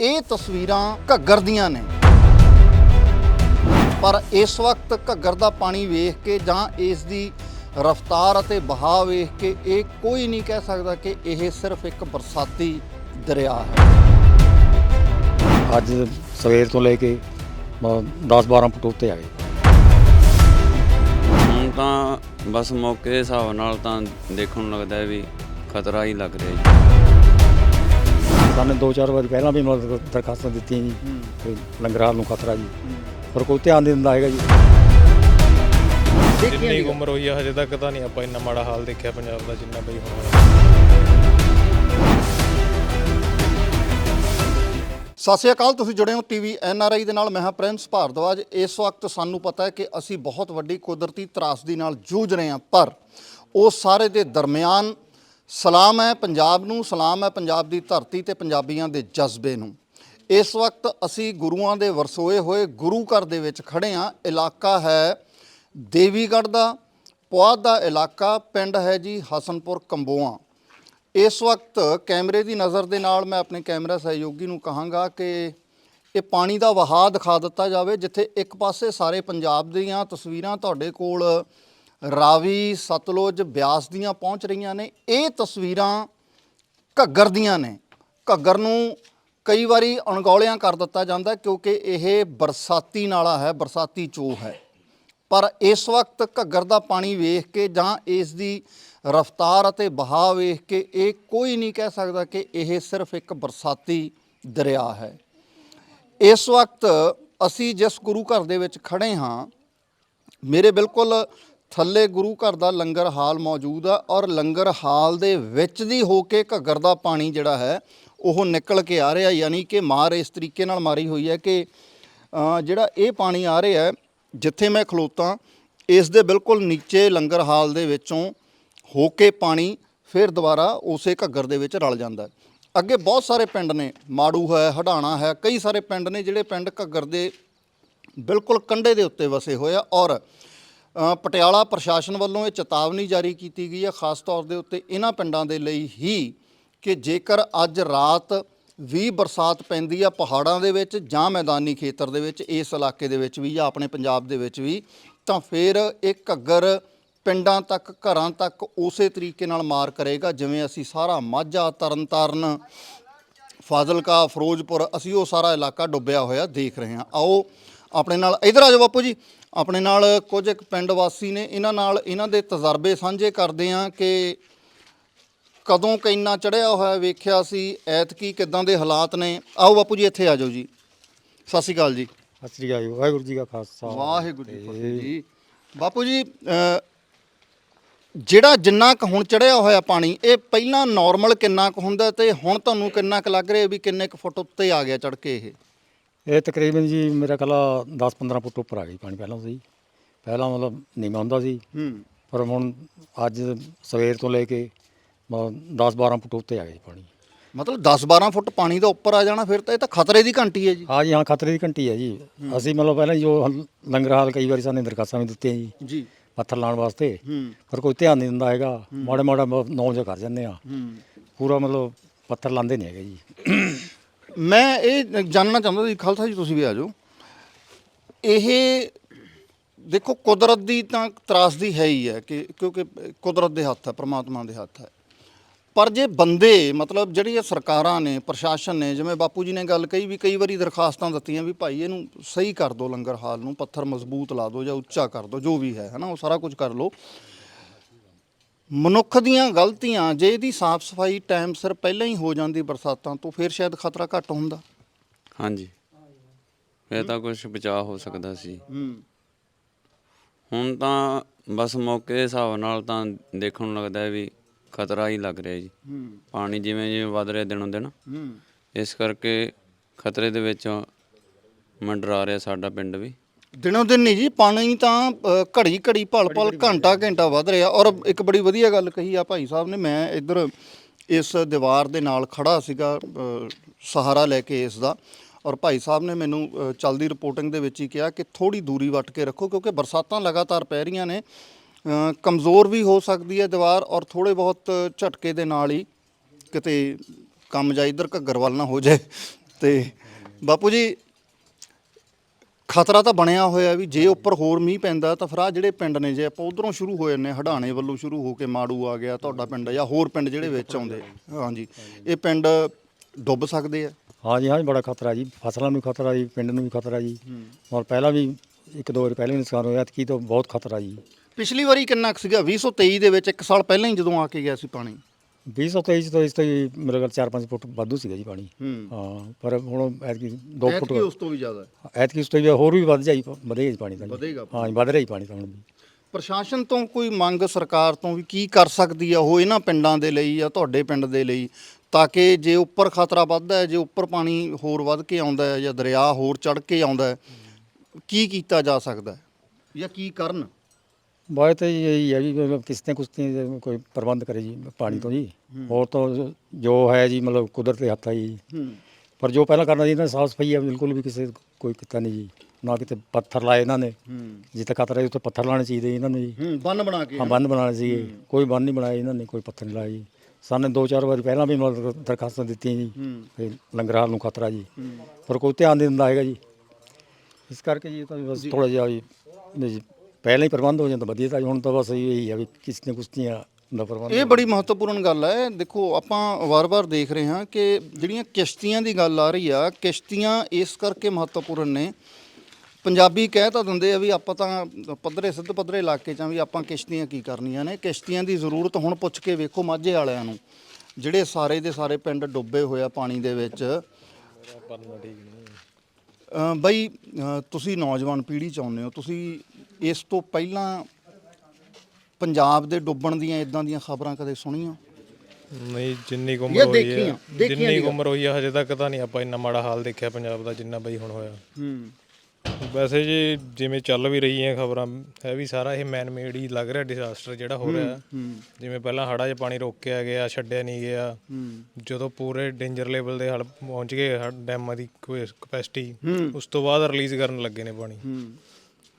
ਇਹ ਤਸਵੀਰਾਂ ਘੱਗਰ ਦੀਆਂ ਨੇ। ਪਰ ਇਸ ਵਕਤ ਘੱਗਰ ਦਾ ਪਾਣੀ ਵੇਖ ਕੇ ਜਾਂ ਇਸ ਦੀ ਰਫ਼ਤਾਰ ਅਤੇ ਵਹਾਅ ਵੇਖ ਕੇ ਇਹ ਕੋਈ ਨਹੀਂ ਕਹਿ ਸਕਦਾ ਕਿ ਇਹ ਸਿਰਫ ਇੱਕ ਬਰਸਾਤੀ ਦਰਿਆ ਹੈ। ਅੱਜ ਸਵੇਰ ਤੋਂ ਲੈ ਕੇ 10-12 ਫੁੱਟ ਉੱਤੇ ਆ ਗਏ। ਹੁਣ ਤਾਂ ਬਸ ਮੌਕੇ ਦੇ ਹਿਸਾਬ ਨਾਲ ਤਾਂ ਦੇਖਣ ਨੂੰ ਲੱਗਦਾ ਹੈ ਵੀ ਖਤਰਾ ਹੀ ਲੱਗ ਰਿਹਾ ਜੀ। ਸਾਨੂੰ ਦੋ ਚਾਰ ਵਾਰ ਪਹਿਲਾਂ ਵੀ ਮਤਲਬ ਦਰਖਾਸਤਾਂ ਦਿੱਤੀਆਂ ਜੀ ਕਿ ਲੰਗਰਾਲ ਨੂੰ ਖਤਰਾ ਜੀ। ਪਰ ਕੋਈ ਧਿਆਨ ਨਹੀਂ ਦਿੰਦਾ ਹੈਗਾ ਜੀ। ਜਿੰਨੀ ਕੁ ਉਮਰ ਹੋਈ ਆ ਹਜੇ ਤੱਕ ਤਾਂ ਨਹੀਂ ਆਪਾਂ ਇੰਨਾ ਮਾੜਾ ਹਾਲ ਦੇਖਿਆ ਪੰਜਾਬ ਦਾ ਜਿੰਨਾ ਬਈ ਹੁਣ ਸਤਿ ਸ਼੍ਰੀ ਅਕਾਲ ਤੁਸੀਂ ਜੁੜੇ ਹੋ ਟੀਵੀ ਐਨਆਰਆਈ ਦੇ ਨਾਲ। ਮੈਂ ਹਾਂ ਪ੍ਰਿੰਸ ਭਾਰਦਵਾਜ। ਇਸ ਵਕਤ ਸਾਨੂੰ ਪਤਾ ਹੈ ਕਿ ਅਸੀਂ ਬਹੁਤ ਵੱਡੀ ਕੁਦਰਤੀ ਤਰਾਸਦੀ ਨਾਲ ਜੂਝ ਰਹੇ ਹਾਂ ਪਰ ਉਸ ਸਾਰੇ ਦੇ ਦਰਮਿਆਨ ਸਲਾਮ ਹੈ ਪੰਜਾਬ ਨੂੰ, ਸਲਾਮ ਹੈ ਪੰਜਾਬ ਦੀ ਧਰਤੀ ਤੇ ਪੰਜਾਬੀਆਂ ਦੇ ਜਜ਼ਬੇ ਨੂੰ। ਇਸ ਵਕਤ ਅਸੀਂ ਗੁਰੂਆਂ ਦੇ ਵਰਸੋਏ ਹੋਏ ਗੁਰੂ ਘਰ ਦੇ ਵਿੱਚ ਖੜੇ ਹਾਂ। ਇਲਾਕਾ ਹੈ ਦੇਵੀਗੜ੍ਹ ਦਾ, ਪੁਆਧ ਦਾ ਇਲਾਕਾ, ਪਿੰਡ ਹੈ ਜੀ ਹਸਨਪੁਰ ਕੰਬੋਆਂ। ਇਸ ਵਕਤ ਕੈਮਰੇ ਦੀ ਨਜ਼ਰ ਦੇ ਨਾਲ ਮੈਂ ਆਪਣੇ ਕੈਮਰਾ ਸਹਿਯੋਗੀ ਨੂੰ ਕਹਾਂਗਾ ਕਿ ਇਹ ਪਾਣੀ ਦਾ ਵਹਾਅ ਦਿਖਾ ਦਿੱਤਾ ਜਾਵੇ, ਜਿੱਥੇ ਇੱਕ ਪਾਸੇ ਸਾਰੇ ਪੰਜਾਬ ਦੀਆਂ ਤਸਵੀਰਾਂ ਤੁਹਾਡੇ ਕੋਲ ਰਾਵੀ ਸਤਲੁਜ ਬਿਆਸ ਦੀਆਂ ਪਹੁੰਚ ਰਹੀਆਂ ਨੇ। ਇਹ ਤਸਵੀਰਾਂ ਘੱਗਰ ਦੀਆਂ ਨੇ। ਘੱਗਰ ਨੂੰ ਕਈ ਵਾਰੀ ਅਣਗੌਲਿਆਂ ਕਰ ਦਿੱਤਾ ਜਾਂਦਾ ਕਿਉਂਕਿ ਇਹ ਬਰਸਾਤੀ ਨਾਲਾ ਹੈ, ਬਰਸਾਤੀ ਚੋਹ ਹੈ। ਪਰ ਇਸ ਵਕਤ ਘੱਗਰ ਦਾ ਪਾਣੀ ਵੇਖ ਕੇ ਜਾਂ ਇਸ ਦੀ ਰਫ਼ਤਾਰ ਅਤੇ ਬਹਾਅ ਵੇਖ ਕੇ ਇਹ ਕੋਈ ਨਹੀਂ ਕਹਿ ਸਕਦਾ ਕਿ ਇਹ ਸਿਰਫ ਇੱਕ ਬਰਸਾਤੀ ਦਰਿਆ ਹੈ। ਇਸ ਵਕਤ ਅਸੀਂ ਜਿਸ ਗੁਰੂ ਘਰ ਦੇ ਵਿੱਚ ਖੜੇ ਹਾਂ, ਮੇਰੇ ਬਿਲਕੁਲ ਥੱਲੇ ਗੁਰੂ ਘਰ ਦਾ ਲੰਗਰ ਹਾਲ ਮੌਜੂਦ ਆ ਔਰ ਲੰਗਰ ਹਾਲ ਦੇ ਵਿੱਚ ਦੀ ਹੋ ਕੇ ਘੱਗਰ ਦਾ ਪਾਣੀ ਜਿਹੜਾ ਹੈ, ਉਹ ਨਿਕਲ ਕੇ ਆ ਰਿਹਾ, ਯਾਨੀ ਕਿ ਮਾਰ ਇਸ ਤਰੀਕੇ ਨਾਲ ਮਾਰੀ ਹੋਈ ਹੈ ਕਿ ਜਿਹੜਾ ਇਹ ਪਾਣੀ ਆ ਰਿਹਾ ਹੈ, ਜਿੱਥੇ ਮੈਂ ਖਲੋਤਾ, ਇਸ ਦੇ ਬਿਲਕੁਲ ਨੀਚੇ ਲੰਗਰ ਹਾਲ ਦੇ ਵਿੱਚੋਂ ਹੋ ਕੇ ਪਾਣੀ ਫਿਰ ਦੁਬਾਰਾ ਉਸੇ ਘੱਗਰ ਦੇ ਵਿੱਚ ਰਲ ਜਾਂਦਾ ਹੈ। ਅੱਗੇ ਬਹੁਤ ਸਾਰੇ ਪਿੰਡ ਨੇ, ਮਾੜੂ ਹੈ ਹਡਾਣਾ ਹੈ, ਕਈ ਸਾਰੇ ਪਿੰਡ ਨੇ ਜਿਹੜੇ ਪਿੰਡ ਘੱਗਰ ਦੇ ਬਿਲਕੁਲ ਕੰਢੇ ਦੇ ਉੱਤੇ ਵਸੇ ਹੋਏ ਆ ਔਰ ਪਟਿਆਲਾ ਪ੍ਰਸ਼ਾਸਨ ਵੱਲੋਂ ਇਹ ਚੇਤਾਵਨੀ ਜਾਰੀ ਕੀਤੀ ਗਈ ਹੈ, ਖਾਸ ਤੌਰ ਦੇ ਉੱਤੇ ਇਹਨਾਂ ਪਿੰਡਾਂ ਦੇ ਲਈ ਹੀ ਕਿ ਜੇਕਰ ਅੱਜ ਰਾਤ ਵੀ ਬਰਸਾਤ ਪੈਂਦੀ ਆ ਪਹਾੜਾਂ ਦੇ ਵਿੱਚ ਜਾਂ ਮੈਦਾਨੀ ਖੇਤਰ ਦੇ ਵਿੱਚ, ਇਸ ਇਲਾਕੇ ਦੇ ਵਿੱਚ ਵੀ ਜਾਂ ਆਪਣੇ ਪੰਜਾਬ ਦੇ ਵਿੱਚ ਵੀ, ਤਾਂ ਫਿਰ ਇਹ ਘੱਗਰ ਪਿੰਡਾਂ ਤੱਕ, ਘਰਾਂ ਤੱਕ ਉਸੇ ਤਰੀਕੇ ਨਾਲ ਮਾਰ ਕਰੇਗਾ, ਜਿਵੇਂ ਅਸੀਂ ਸਾਰਾ ਮਾਝਾ, ਤਰਨਤਾਰਨ, ਫਾਜ਼ਿਲਕਾ, ਫਿਰੋਜ਼ਪੁਰ, ਅਸੀਂ ਉਹ ਸਾਰਾ ਇਲਾਕਾ ਡੁੱਬਿਆ ਹੋਇਆ ਦੇਖ ਰਹੇ ਹਾਂ। ਆਓ, ਆਪਣੇ ਨਾਲ ਇਧਰ ਆ ਜਾਓ ਬਾਪੂ ਜੀ। ਆਪਣੇ ਨਾਲ ਕੁਝ ਇੱਕ ਪਿੰਡ ਵਾਸੀ ਨੇ ਇਹਨਾਂ ਨਾਲ ਇਹਨਾਂ ਦੇ ਤਜਰਬੇ ਸਾਂਝੇ ਕਰਦੇ ਹਾਂ ਕਿ ਕਦੋਂ ਕਿੰਨਾ ਚੜਿਆ ਹੋਇਆ ਵੇਖਿਆ ਸੀ ਐਤਕੀ ਕਿਦਾਂ ਦੇ ਹਾਲਾਤ ਨੇ। ਆਓ ਬਾਪੂ ਜੀ ਇੱਥੇ ਆ ਜਾਓ ਜੀ। ਸਤਿ ਸ਼੍ਰੀ ਅਕਾਲ ਜੀ। ਸਤਿ ਸ੍ਰੀ ਅਕਾਲ ਜੀ ਵਾਹਿਗੁਰੂ ਜੀ ਕਾ ਖਾਲਸਾ। ਵਾਹਿਗੁਰੂ ਜੀ ਕੀ ਫਤਿਹ ਜੀ। ਬਾਪੂ ਜੀ ਅ, ਜਿਹੜਾ ਜਿੰਨਾ ਕੁ ਹੁਣ ਚੜਿਆ ਹੋਇਆ ਪਾਣੀ ਇਹ ਪਹਿਲਾਂ ਨਾਰਮਲ ਕਿੰਨਾ ਕੁ ਹੁੰਦਾ ਤੇ ਹੁਣ ਤੁਹਾਨੂੰ ਕਿੰਨਾ ਕੁ ਲੱਗ ਰਿਹਾ ਵੀ ਕਿੰਨੇ ਕੁ ਫੁੱਟ ਉੱਤੇ ਆ ਗਿਆ ਚੜ ਕੇ ਇਹ? ਇਹ ਤਕਰੀਬਨ ਜੀ ਮੇਰਾ ਕਲਾ 10-15 ਫੁੱਟ ਉੱਪਰ ਆ ਗਈ ਪਾਣੀ ਪਹਿਲਾਂ ਸੀ ਪਹਿਲਾਂ ਮਤਲਬ ਨੀਵਾਂ ਹੁੰਦਾ ਸੀ। ਹੂੰ। ਪਰ ਹੁਣ ਅੱਜ ਸਵੇਰ ਤੋਂ ਲੈ ਕੇ 10-12 ਫੁੱਟ ਉੱਤੇ ਆ ਗਈ ਪਾਣੀ। ਮਤਲਬ 10-12 ਫੁੱਟ ਪਾਣੀ ਦਾ ਉੱਪਰ ਆ ਜਾਣਾ ਫਿਰ ਤਾਂ ਇਹ ਤਾਂ ਖਤਰੇ ਦੀ ਘੰਟੀ ਹੈ ਜੀ। ਹਾਂ ਜੀ ਹਾਂ ਖਤਰੇ ਦੀ ਘੰਟੀ ਹੈ ਜੀ। ਅਸੀਂ ਮਤਲਬ ਪਹਿਲਾਂ ਜੋ ਲੰਗਰ ਹਾਲ ਕਈ ਵਾਰੀ ਸਾਨੂੰ ਦਰਖਾਸਤਾਂ ਵੀ ਦਿੱਤੀਆਂ ਜੀ। ਜੀ। ਪੱਥਰ ਲਾਉਣ ਵਾਸਤੇ। ਹੂੰ। ਪਰ ਕੋਈ ਧਿਆਨ ਨਹੀਂ ਦਿੰਦਾ ਹੈਗਾ। ਮਾੜਾ ਮਾੜਾ ਨੌ ਜਿਹਾ ਕਰ ਜਾਂਦੇ ਆ। ਹੂੰ। ਪੂਰਾ ਮਤਲਬ ਪੱਥਰ ਲਾਉਂਦੇ ਨਹੀਂ ਹੈਗੇ ਜੀ। ਮੈਂ ਇਹ ਜਾਣਨਾ ਚਾਹੁੰਦਾ ਸੀ, ਖਾਲਸਾ ਜੀ ਤੁਸੀਂ ਵੀ ਆ ਜਾਓ। ਇਹ ਦੇਖੋ, ਕੁਦਰਤ ਦੀ ਤਾਂ ਤਰਾਸਦੀ ਹੈ ਹੀ ਹੈ ਕਿ ਕਿਉਂਕਿ ਕੁਦਰਤ ਦੇ ਹੱਥ ਹੈ, ਪ੍ਰਮਾਤਮਾ ਦੇ ਹੱਥ ਹੈ। ਪਰ ਜੇ ਬੰਦੇ, ਮਤਲਬ ਜਿਹੜੀਆਂ ਸਰਕਾਰਾਂ ਨੇ, ਪ੍ਰਸ਼ਾਸਨ ਨੇ, ਜਿਵੇਂ ਬਾਪੂ ਜੀ ਨੇ ਗੱਲ ਕਹੀ ਵੀ ਕਈ ਵਾਰੀ ਦਰਖਾਸਤਾਂ ਦਿੱਤੀਆਂ ਵੀ ਭਾਈ ਇਹਨੂੰ ਸਹੀ ਕਰ ਦਿਓ ਲੰਗਰ ਹਾਲ ਨੂੰ, ਪੱਥਰ ਮਜ਼ਬੂਤ ਲਾ ਦਿਓ ਜਾਂ ਉੱਚਾ ਕਰ ਦਿਓ ਜੋ ਵੀ ਹੈ, ਹਨਾ, ਉਹ ਸਾਰਾ ਕੁਝ ਕਰ ਲਓ। ਮਨੁੱਖ ਦੀਆਂ ਗਲਤੀਆਂ ਜੇ ਇਹਦੀ ਸਾਫ਼ ਸਫ਼ਾਈ ਟਾਈਮ ਸਿਰ ਪਹਿਲਾਂ ਹੀ ਹੋ ਜਾਂਦੀ ਬਰਸਾਤਾਂ ਤੋਂ ਫਿਰ ਸ਼ਾਇਦ ਖਤਰਾ ਘੱਟ ਹੁੰਦਾ। ਹਾਂਜੀ। ਇਹ ਤਾਂ ਕੁਝ ਬਚਾਅ ਹੋ ਸਕਦਾ ਸੀ। ਹੂੰ। ਹੁਣ ਤਾਂ ਬਸ ਮੌਕੇ ਦੇ ਹਿਸਾਬ ਨਾਲ ਤਾਂ ਦੇਖਣ ਨੂੰ ਲੱਗਦਾ ਹੈ ਵੀ ਖਤਰਾ ਹੀ ਲੱਗ ਰਿਹਾ ਜੀ। ਹੂੰ। ਪਾਣੀ ਜਿਵੇਂ ਜਿਵੇਂ ਵੱਧ ਰਿਹਾ ਦਿਨੋਂ ਦਿਨ ਹੂੰ। ਇਸ ਕਰਕੇ ਖਤਰੇ ਦੇ ਵਿੱਚ ਮੰਡਰਾ ਰਿਹਾ ਸਾਡਾ ਪਿੰਡ ਵੀ। ਦਿਨੋਂ ਦਿਨ ਨਹੀਂ ਜੀ ਪਾਣੀ ਤਾਂ ਅ, ਘੜੀ ਘੜੀ ਪਲ ਪਲ ਘੰਟਾ ਘੰਟਾ ਵੱਧ ਰਿਹਾ। ਔਰ ਇੱਕ ਬੜੀ ਵਧੀਆ ਗੱਲ ਕਹੀ ਆ ਭਾਈ ਸਾਹਿਬ ਨੇ ਮੈਂ ਇੱਧਰ ਇਸ ਦੀਵਾਰ ਦੇ ਨਾਲ ਖੜਾ ਸੀਗਾ ਅ, ਸਹਾਰਾ ਲੈ ਕੇ ਇਸ ਦਾ। ਔਰ ਭਾਈ ਸਾਹਿਬ ਨੇ ਮੈਨੂੰ ਅ, ਚੱਲਦੀ ਰਿਪੋਰਟਿੰਗ ਦੇ ਵਿੱਚ ਹੀ ਕਿਹਾ ਕਿ ਥੋੜੀ ਦੂਰੀ ਵੱਟ ਕੇ ਰੱਖੋ ਕਿਉਂਕਿ ਬਰਸਾਤਾਂ ਲਗਾਤਾਰ ਪੈ ਰਹੀਆਂ ਨੇ। ਅ, ਕਮਜ਼ੋਰ ਵੀ ਹੋ ਸਕਦੀ ਹੈ ਦੀਵਾਰ ਔਰ ਥੋੜੇ ਬਹੁਤ ਝਟਕੇ ਦੇ ਨਾਲ ਹੀ ਕਿਤੇ ਕੰਮ ਜਾ ਇੱਧਰ ਘੱਗਰ ਵੱਲ ਨਾ ਹੋ ਜਾਏ। ਤੇ ਬਾਪੂ ਜੀ ਖਤਰਾ ਤਾਂ ਬਣਿਆ ਹੋਇਆ ਵੀ ਜੇ ਉੱਪਰ ਹੋਰ ਮੀਂਹ ਪੈਂਦਾ ਤਾਂ ਫਿਰ ਆਹ ਜਿਹੜੇ ਪਿੰਡ ਨੇ ਜੇ ਆਪਾਂ ਉਧਰੋਂ ਸ਼ੁਰੂ ਹੋ ਜਾਂਦੇ ਹਡਾਣੇ ਵੱਲੋਂ ਸ਼ੁਰੂ ਹੋ ਕੇ ਮਾੜੂ ਆ ਗਿਆ ਤੁਹਾਡਾ ਪਿੰਡ ਜਾਂ ਹੋਰ ਪਿੰਡ ਜਿਹੜੇ ਵਿੱਚ ਆਉਂਦੇ ਹਾਂਜੀ ਇਹ ਪਿੰਡ ਡੁੱਬ ਸਕਦੇ ਆ? ਹਾਂਜੀ ਹਾਂਜੀ ਬੜਾ ਖਤਰਾ ਜੀ। ਫਸਲਾਂ ਨੂੰ ਖਤਰਾ ਜੀ ਪਿੰਡ ਨੂੰ ਵੀ ਖਤਰਾ ਜੀ। ਔਰ ਪਹਿਲਾਂ ਵੀ ਇੱਕ ਦੋ ਵਾਰ ਪਹਿਲਾਂ ਵੀ ਨੁਕਸਾਨ ਹੋਇਆ ਕੀ ਤਾਂ ਬਹੁਤ ਖਤਰਾ ਜੀ। ਪਿਛਲੀ ਵਾਰੀ ਕਿੰਨਾ ਕੁ ਸੀਗਾ? 2023 ਦੇ ਵਿੱਚ ਇੱਕ ਸਾਲ ਪਹਿਲਾਂ ਹੀ ਜਦੋਂ ਆ ਕੇ ਗਿਆ ਸੀ ਪਾਣੀ। 2023 ਤੋਂ ਇਸ ਤੋਂ ਹੀ ਮੇਰੇ ਕੋਲ 4-5 ਫੁੱਟ ਵਾਧੂ ਸੀਗਾ ਜੀ ਪਾਣੀ ਹੂੰ ਹਾਂ ਪਰ ਹੁਣ ਐਤਕੀ 2 ਫੁੱਟ ਐਤਕੀ ਉਸ ਤੋਂ ਵੀ ਜ਼ਿਆਦਾ ਹੈ। ਐਤਕੀ ਉਸ ਤੋਂ ਵੀ ਹੋਰ ਵੀ ਵੱਧ ਜਾਈ ਵਧੇਗਾ ਜੀ ਪਾਣੀ ਤਾਂ ਜੀ। ਵਧੇਗਾ। ਹਾਂ ਜੀ ਵੱਧ ਰਿਹਾ ਜੀ ਪਾਣੀ ਤਾਂ ਹੁਣ ਵੀ ਪ੍ਰਸ਼ਾਸਨ ਤੋਂ ਕੋਈ ਮੰਗ ਸਰਕਾਰ ਤੋਂ ਵੀ ਕੀ ਕਰ ਸਕਦੀ ਆ ਉਹ ਇਹਨਾਂ ਪਿੰਡਾਂ ਦੇ ਲਈ ਜਾਂ ਤੁਹਾਡੇ ਪਿੰਡ ਦੇ ਲਈ ਤਾਂ ਕਿ ਜੇ ਉੱਪਰ ਖਤਰਾ ਵੱਧਦਾ ਹੈ ਜੇ ਉੱਪਰ ਪਾਣੀ ਹੋਰ ਵੱਧ ਕੇ ਆਉਂਦਾ ਹੈ ਜਾਂ ਦਰਿਆ ਹੋਰ ਚੜ ਕੇ ਆਉਂਦਾ ਹੈ ਕੀ ਕੀਤਾ ਜਾ ਸਕਦਾ ਹੈ ਜਾਂ ਕੀ ਕਰਨ ਬਾਏ ਤਾਂ ਜੀ ਇਹੀ ਹੈ ਜੀ ਕਿਸ਼ਤੇ ਕੁਸ਼ਤੇ ਦਾ ਕੋਈ ਪ੍ਰਬੰਧ ਕਰੇ ਜੀ ਪਾਣੀ ਤੋਂ ਜੀ। ਹੋਰ ਤਾਂ ਜੋ ਹੈ ਜੀ ਮਤਲਬ ਕੁਦਰਤ ਦੇ ਹੱਥ ਆ ਜੀ। ਹੂੰ। ਪਰ ਜੋ ਪਹਿਲਾਂ ਕਰਨਾ ਚਾਹੀਦਾ ਸਾਫ਼ ਸਫ਼ਾਈ ਹੈ ਬਿਲਕੁਲ ਵੀ ਕਿਸੇ ਕੋਈ ਕੀਤਾ ਨਹੀਂ ਜੀ। ਨਾ ਕਿਤੇ ਪੱਥਰ ਲਾਏ ਇਹਨਾਂ ਨੇ। ਜਿੱਥੇ ਖਤਰਾ ਹੈ ਉੱਥੇ ਪੱਥਰ ਲਾਣੇ ਚਾਹੀਦੇ ਇਹਨਾਂ ਨੂੰ ਜੀ। ਬੰਨ ਬਣਾ ਕੇ। ਹਾਂ ਬੰਨ ਬਣਾਉਣੇ ਸੀ। ਕੋਈ ਬੰਨ ਨਹੀਂ ਬਣਾਇਆ ਇਹਨਾਂ ਨੇ ਕੋਈ ਪੱਥਰ ਨਹੀਂ ਲਾਇਆ ਜੀ। ਸਾਨੇ ਦੋ ਚਾਰ ਵਾਰ ਪਹਿਲਾਂ ਵੀ ਮਤਲਬ ਦਰਖਾਸਤਾਂ ਦਿੱਤੀਆਂ ਜੀ। ਹੂੰ। ਤੇ ਲੰਗਰਾਂ ਨੂੰ ਖਤਰਾ ਜੀ। ਪਰ ਕੋਈ ਧਿਆਨ ਨਹੀਂ ਦਿੰਦਾ ਹੈਗਾ ਜੀ। ਇਸ ਕਰਕੇ ਜੀ ਤਾਂ ਬਸ ਥੋੜਾ ਜਿਹਾ ਜੀ ਜੀ। ਪਹਿਲਾਂ ਹੀ ਪ੍ਰਬੰਧ ਹੋ ਜਾਂਦਾ ਵਧੀਆ ਤਾਂ ਹੁਣ ਤਾਂ ਬਸ ਇਹੀ ਹੈ ਵੀ ਕਿਸ਼ਤੀਆਂ ਕੁਸ਼ਤੀਆਂ ਦਾ ਪ੍ਰਬੰਧ ਇਹ ਬੜੀ ਮਹੱਤਵਪੂਰਨ ਗੱਲ ਹੈ। ਦੇਖੋ ਆਪਾਂ ਵਾਰ-ਵਾਰ ਦੇਖ ਰਹੇ ਹਾਂ ਕਿ ਜਿਹੜੀਆਂ ਕਿਸ਼ਤੀਆਂ ਦੀ ਗੱਲ ਆ ਰਹੀ ਆ ਕਿਸ਼ਤੀਆਂ ਇਸ ਕਰਕੇ ਮਹੱਤਵਪੂਰਨ ਨੇ। ਪੰਜਾਬੀ ਕਹਿ ਤਾਂ ਦਿੰਦੇ ਆ ਵੀ ਆਪਾਂ ਤਾਂ ਪੱਧਰੇ ਸਿੱਧ ਪੱਧਰੇ ਇਲਾਕੇ 'ਚ ਆ ਵੀ ਆਪਾਂ ਕਿਸ਼ਤੀਆਂ ਕੀ ਕਰਨੀਆਂ ਨੇ। ਕਿਸ਼ਤੀਆਂ ਦੀ ਜ਼ਰੂਰਤ ਹੁਣ ਪੁੱਛ ਕੇ ਵੇਖੋ ਮਾਝੇ ਵਾਲਿਆਂ ਨੂੰ। ਜਿਹੜੇ ਸਾਰੇ ਦੇ ਸਾਰੇ ਪਿੰਡ ਡੁੱਬੇ ਹੋਏ ਆ ਪਾਣੀ ਦੇ ਵਿੱਚ। ਬਈ ਤੁਸੀਂ ਨੌਜਵਾਨ ਪੀੜ੍ਹੀ ਚ ਆਉਂਦੇ ਹੋ ਤੁਸੀਂ ਇਸ ਤੋਂ ਪਹਿਲਾਂ ਪੰਜਾਬ ਦੇ ਡੁੱਬਣ ਦੀਆਂ ਇਦਾਂ ਦੀਆਂ ਖਬਰਾਂ ਕਦੇ ਸੁਣੀਆਂ? ਨਹੀਂ ਜਿੰਨੀ ਕੁ ਇਹ ਹੋਈ ਦੇਖੀਆਂ, ਹੈ ਦੇਖੀਆਂ ਜਿੰਨੀ ਕੁ ਉਮਰ ਹੋਈ ਹੈ ਹਜੇ ਤੱਕ ਤਾਂ ਨਹੀਂ ਆਪਾਂ ਇੰਨਾ ਮਾੜਾ ਹਾਲ ਦੇਖਿਆ ਪੰਜਾਬ ਦਾ ਜਿੰਨਾ ਬਈ ਹੁਣ ਹੋਇਆ। ਹੂੰ। ਵੈਸੇ ਜੀ ਜਿਵੇਂ ਚੱਲ ਵੀ ਰਹੀਆਂ ਖਬਰਾਂ ਹੈ ਵੀ ਸਾਰਾ ਇਹ ਮੈਨ ਮੇਡ ਹੀ ਲੱਗ ਰਿਹਾ ਡਿਜ਼ਾਸਟਰ ਜਿਹੜਾ ਹੋ ਰਿਹਾ। ਹੂੰ ਜਿਵੇਂ ਪਹਿਲਾਂ ਹੜ੍ਹਾਂ 'ਚ ਪਾਣੀ ਰੋਕਿਆ ਗਿਆ ਛੱਡਿਆ ਨਹੀਂ ਗਿਆ। ਹੂੰ। ਜਦੋਂ ਪੂਰੇ ਡੇਂਜਰ ਲੈਵਲ ਦੇ ਹਲ ਪਹੁੰਚ ਗਏ ਹੜ ਡੈਮਾਂ ਦੀ ਕਪੈਸਿਟੀ। ਉਸ ਤੋਂ ਬਾਅਦ ਰਿਲੀਜ਼ ਕਰਨ ਲੱਗੇ ਨੇ ਪਾਣੀ। ਹੂੰ।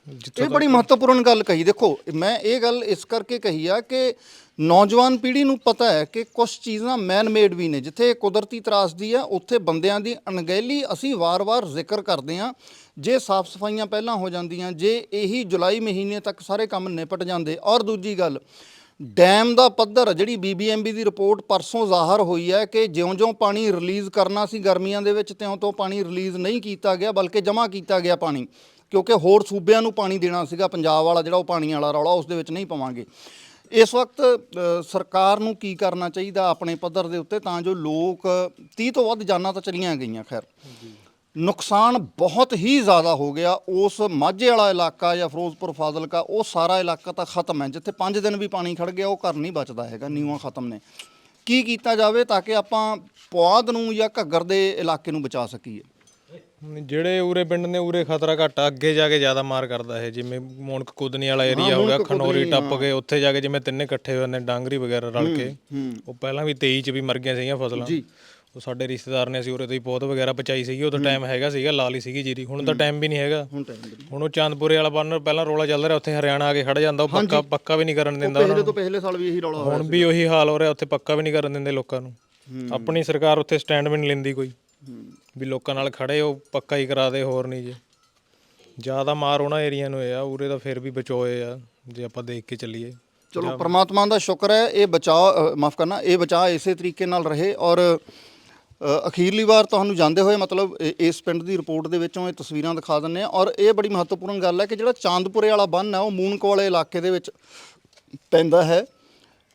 ਇਹ ਬੜੀ ਮਹੱਤਵਪੂਰਨ ਗੱਲ ਕਹੀ। ਦੇਖੋ ਮੈਂ ਇਹ ਗੱਲ ਇਸ ਕਰਕੇ ਕਹੀ ਆ ਕਿ ਨੌਜਵਾਨ ਪੀੜ੍ਹੀ ਨੂੰ ਪਤਾ ਹੈ ਕਿ ਕੁਝ ਚੀਜ਼ਾਂ ਮੈਨ ਮੇਡ ਵੀ ਨੇ ਜਿੱਥੇ ਕੁਦਰਤੀ ਤਰਾਸਦੀ ਆ ਉੱਥੇ ਬੰਦਿਆਂ ਦੀ ਅਣਗਹਿਲੀ ਅਸੀਂ ਵਾਰ-ਵਾਰ ਜ਼ਿਕਰ ਕਰਦੇ ਆ। ਜੇ ਸਾਫ਼ ਸਫਾਈਆਂ ਪਹਿਲਾਂ ਹੋ ਜਾਂਦੀਆਂ ਜੇ ਇਹੀ ਜੁਲਾਈ ਮਹੀਨੇ ਤੱਕ ਸਾਰੇ ਕੰਮ ਨਿਪਟ ਜਾਂਦੇ। ਔਰ ਦੂਜੀ ਗੱਲ ਡੈਮ ਦਾ ਪੱਧਰ ਜਿਹੜੀ ਬੀਬੀਐਮਬੀ ਦੀ ਰਿਪੋਰਟ ਪਰਸੋਂ ਜ਼ਾਹਰ ਹੋਈ ਹੈ ਕਿ ਜਿਉਂ-ਜਿਉਂ ਪਾਣੀ ਰਿਲੀਜ਼ ਕਰਨਾ ਸੀ ਗਰਮੀਆਂ ਦੇ ਵਿੱਚ ਤਿਉਂ ਤੋਂ ਪਾਣੀ ਰਿਲੀਜ਼ ਨਹੀਂ ਕੀਤਾ ਗਿਆ ਬਲਕਿ ਜਮ੍ਹਾਂ ਕੀਤਾ ਗਿਆ ਪਾਣੀ। ਕਿਉਂਕਿ ਹੋਰ ਸੂਬਿਆਂ ਨੂੰ ਪਾਣੀ ਦੇਣਾ ਸੀਗਾ, ਪੰਜਾਬ ਵਾਲਾ ਜਿਹੜਾ ਉਹ ਪਾਣੀ ਵਾਲਾ ਰੌਲਾ ਉਸ ਦੇ ਵਿੱਚ ਨਹੀਂ ਪਾਵਾਂਗੇ। ਇਸ ਵਕਤ ਸਰਕਾਰ ਨੂੰ ਕੀ ਕਰਨਾ ਚਾਹੀਦਾ ਆਪਣੇ ਪੱਧਰ ਦੇ ਉੱਤੇ ਤਾਂ ਜੋ ਲੋਕ 30 ਤੋਂ ਵੱਧ ਜਾਨਾਂ ਤਾਂ ਚਲੀਆਂ ਗਈਆਂ, ਖੈਰ। ਨੁਕਸਾਨ ਬਹੁਤ ਹੀ ਜ਼ਿਆਦਾ ਹੋ ਗਿਆ। ਉਸ ਮਾਝੇ ਵਾਲਾ ਇਲਾਕਾ ਜਾਂ ਫਿਰੋਜ਼ਪੁਰ, ਫਾਜ਼ਿਲਕਾ, ਉਹ ਸਾਰਾ ਇਲਾਕਾ ਤਾਂ ਖਤਮ ਹੈ। ਜਿੱਥੇ 5 ਦਿਨ ਵੀ ਪਾਣੀ ਖੜ ਗਿਆ, ਉਹ ਘਰ ਨਹੀਂ ਬਚਦਾ ਹੈਗਾ, ਨੀਵਾਂ ਖਤਮ ਨੇ। ਕੀ ਕੀਤਾ ਜਾਵੇ ਤਾਂ ਕਿ ਆਪਾਂ ਪੁਆਧ ਨੂੰ ਜਾਂ ਘੱਗਰ ਦੇ ਇਲਾਕੇ ਨੂੰ ਬਚਾ ਸਕੀਏ? ਜਿਹੜੇ ਉਰੇ ਪਿੰਡ ਨੇ ਉਰੇ ਖਤਰਾ ਘੱਟ ਆ, ਅੱਗੇ ਜਾ ਕੇ ਜ਼ਿਆਦਾ ਮਾਰ ਕਰਦਾ ਹੈ ਜਿਵੇਂ ਮੋਨਕ ਕੁਦਨੀ ਵਾਲਾ ਏਰੀਆ ਹੋ ਗਿਆ ਮੁਣਕ ਖਨੌਰੀ ਟੱਪ ਕੇ ਉੱਥੇ ਜਾ ਕੇ ਜਿਵੇਂ ਤਿੰਨੇ ਇਕੱਠੇ ਹੋਏ ਨੇ ਡਾਂਗਰੀ ਵਗੈਰਾ ਰਲ ਕੇ। ਉਹ ਪਹਿਲਾਂ ਵੀ 23 ਚ ਵੀ ਮਰ ਗਈਆਂ ਸੀਗੀਆਂ ਫਸਲਾਂ। ਜੀ। ਉਹ ਸਾਡੇ ਰਿਸ਼ਤੇਦਾਰ ਨੇ ਅਸੀਂ ਉਰੇ ਤੋਂ ਹੀ ਪੌਦ ਵਗੈਰਾ ਪਚਾਈ ਸੀਗੀ ਉਦੋਂ ਟਾਈਮ ਹੈਗਾ ਸੀਗਾ ਲਾ ਲਈ ਸੀਗੀ ਜੀਰੀ। ਹੁਣ ਤਾਂ ਟਾਈਮ ਵੀ ਨਹੀਂ ਹੈਗਾ। ਹੁਣ ਟਾਈਮ ਦੇ ਹੁਣ ਉਹ ਚਾਂਦਪੁਰੇ ਵਾਲਾ ਬੰਨ ਪਹਿਲਾਂ ਰੋਲਾ ਚੱਲ ਰਿਹਾ ਉੱਥੇ ਹਰਿਆਣਾ ਆ ਕੇ ਖੜ ਜਾਂਦਾ ਉਹ ਪੱਕਾ ਪੱਕਾ ਵੀ ਨਹੀਂ ਕਰਨ ਦਿੰਦਾ ਉਹਨਾਂ ਪਹਿਲੇ ਤੋਂ ਪਿਛਲੇ ਸਾਲ ਵੀ ਇਹੀ ਰੌਲਾ ਹੋਇਆ ਹੁਣ ਵੀ ਉਹੀ ਹਾਲ ਹੋ ਰਿਹਾ ਉੱਥੇ ਪੱਕਾ ਵੀ ਨਹੀਂ ਕਰਨ ਦਿੰਦੇ ਲੋਕਾਂ ਨੂੰ। ਆਪਣੀ ਸਰਕਾਰ ਉੱਥੇ ਸਟੈਂਡ ਵੀ ਨਹੀਂ ਲੈਂਦੀ ਕੋਈ। ਵੀ ਲੋਕਾਂ ਨਾਲ ਖੜੇ ਉਹ ਪੱਕਾ ਹੀ ਕਰਾ ਦੇ ਹੋਰ ਨਹੀਂ ਜੇ। ਜ਼ਿਆਦਾ ਮਾਰ ਉਹਨਾਂ ਏਰੀਆ ਨੂੰ ਇਹ ਆ ਉਰੇ ਤਾਂ ਫਿਰ ਵੀ ਬਚੋਏ ਆ ਜੇ ਆਪਾਂ ਦੇਖ ਕੇ ਚੱਲੀਏ। ਚਲੋ ਪ੍ਰਮਾਤਮਾ ਦਾ ਸ਼ੁਕਰ ਹੈ ਇਹ ਬਚਾਅ ਮਾਫ ਕਰਨਾ ਇਹ ਬਚਾਅ ਇਸੇ ਤਰੀਕੇ ਨਾਲ ਰਹੇ ਔਰ ਅਖੀਰਲੀ ਵਾਰ ਤੁਹਾਨੂੰ ਜਾਂਦੇ ਹੋਏ ਮਤਲਬ ਇਸ ਪਿੰਡ ਦੀ ਰਿਪੋਰਟ ਦੇ ਵਿੱਚੋਂ ਇਹ ਤਸਵੀਰਾਂ ਦਿਖਾ ਦਿੰਨੇ ਆ ਔਰ ਇਹ ਬੜੀ ਮਹੱਤਵਪੂਰਨ ਗੱਲ ਹੈ ਕਿ ਜਿਹੜਾ ਚਾਂਦਪੁਰੇ ਵਾਲਾ ਬੰਨ ਹੈ ਉਹ ਮੂਨਕ ਵਾਲੇ ਇਲਾਕੇ ਦੇ ਵਿੱਚ ਪੈਂਦਾ ਹੈ।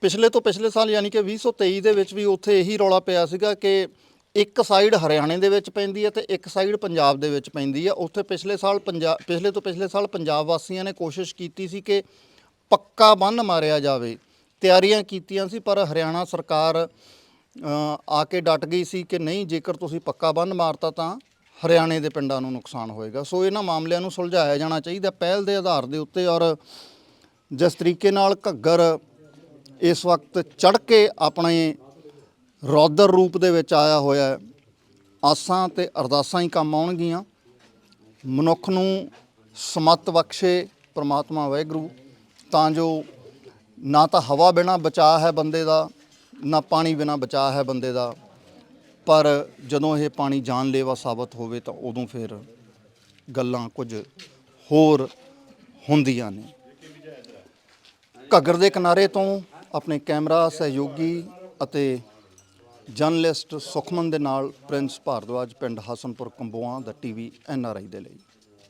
ਪਿਛਲੇ ਤੋਂ ਪਿਛਲੇ ਸਾਲ ਯਾਨੀ ਕਿ 2023 ਦੇ ਵਿੱਚ ਵੀ ਉੱਥੇ ਇਹੀ ਰੌਲਾ ਪਿਆ ਸੀਗਾ ਕਿ ਇੱਕ ਸਾਈਡ ਹਰਿਆਣੇ ਦੇ ਵਿੱਚ ਪੈਂਦੀ ਹੈ ਤੇ ਇੱਕ ਸਾਈਡ ਪੰਜਾਬ ਦੇ ਵਿੱਚ ਪੈਂਦੀ ਹੈ। ਉੱਥੇ ਪਿਛਲੇ ਸਾਲ ਪੰਜਾਬ ਪਿਛਲੇ ਤੋਂ ਪਿਛਲੇ ਸਾਲ ਪੰਜਾਬ ਵਾਸੀਆਂ ਨੇ ਕੋਸ਼ਿਸ਼ ਕੀਤੀ ਸੀ ਕਿ ਪੱਕਾ ਬੰਨ ਮਾਰਿਆ ਜਾਵੇ। ਤਿਆਰੀਆਂ ਕੀਤੀਆਂ ਸੀ, ਪਰ ਹਰਿਆਣਾ ਸਰਕਾਰ ਆ ਕੇ ਡਟ ਗਈ ਸੀ ਕਿ ਨਹੀਂ, ਜੇਕਰ ਤੁਸੀਂ ਪੱਕਾ ਬੰਨ ਮਾਰਤਾ ਤਾਂ ਹਰਿਆਣੇ ਦੇ ਪਿੰਡਾਂ ਨੂੰ ਨੁਕਸਾਨ ਹੋਏਗਾ। ਸੋ ਇਹਨਾਂ ਮਾਮਲਿਆਂ ਨੂੰ ਸੁਲਝਾਇਆ ਜਾਣਾ ਚਾਹੀਦਾ ਪਹਿਲ ਦੇ ਆਧਾਰ ਦੇ ਉੱਤੇ ਔਰ ਜਿਸ ਤਰੀਕੇ ਨਾਲ ਘੱਗਰ ਇਸ ਵਕਤ ਚੜ ਕੇ ਆਪਣੇ ਰੌਦਰ ਰੂਪ ਦੇ ਵਿੱਚ ਆਇਆ ਹੋਇਆ ਆਸਾਂ ਤੇ ਅਰਦਾਸਾਂ ਹੀ ਕੰਮ ਆਉਣਗੀਆਂ। ਮਨੁੱਖ ਨੂੰ ਸਮਤ ਬਖਸ਼ੇ ਪ੍ਰਮਾਤਮਾ ਵਾਹਿਗੁਰੂ। ਤਾਂ ਜੋ ਨਾ ਤਾਂ ਹਵਾ ਬਿਨਾ ਬਚਾ ਹੈ ਬੰਦੇ ਦਾ, ਨਾ ਪਾਣੀ ਬਿਨਾ ਬਚਾ ਹੈ ਬੰਦੇ ਦਾ। ਪਰ ਜਦੋਂ ਇਹ ਪਾਣੀ ਜਾਨਲੇਵਾ ਸਾਬਤ ਹੋਵੇ ਤਾਂ ਉਦੋਂ ਫਿਰ ਗੱਲਾਂ ਕੁਝ ਹੋਰ ਹੁੰਦੀਆਂ ਨੇ। ਘੱਗਰ ਦੇ ਕਿਨਾਰੇ ਤੋਂ ਆਪਣੇ ਕੈਮਰਾ ਸਹਿਯੋਗੀ ਅਤੇ ਜਰਨਲਿਸਟ ਸੁਖਮਨ ਦੇ ਨਾਲ ਪ੍ਰਿੰਸ ਭਾਰਦਵਾਜ ਪਿੰਡ ਹਸਨਪੁਰ ਕੰਬੋਆਂ ਦਾ ਟੀਵੀ ਐਨਆਰਆਈ ਦੇ ਲਈ।